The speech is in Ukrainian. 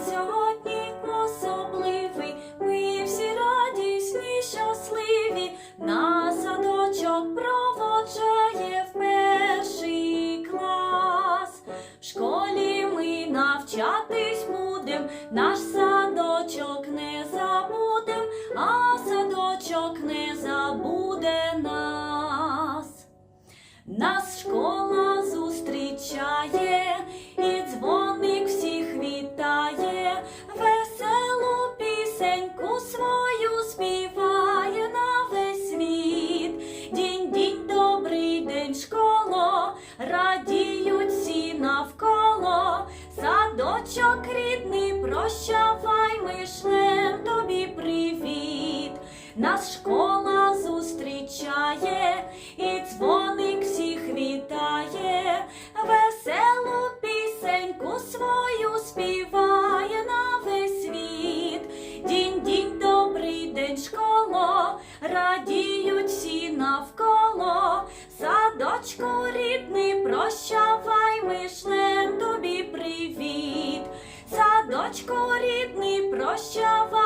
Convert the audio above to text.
сьогодні особливий, ми всі радісні, щасливі, на садочок проводжає перший клас. В школі ми навчатись будем, наш садочок не забудем, а садочок не забуде нас. Нас школа зустрічає. Веселу пісеньку свою співає на весь світ. Дінь, дінь, добрий день, школо, радіють всі навколо. Садочок рідний, прощавай, ми шлем тобі привіт. Нас школа зустрічає, радіють всі навколо. Садочку рідний, прощавай, ми шлем тобі привіт. Садочку рідний, прощавай.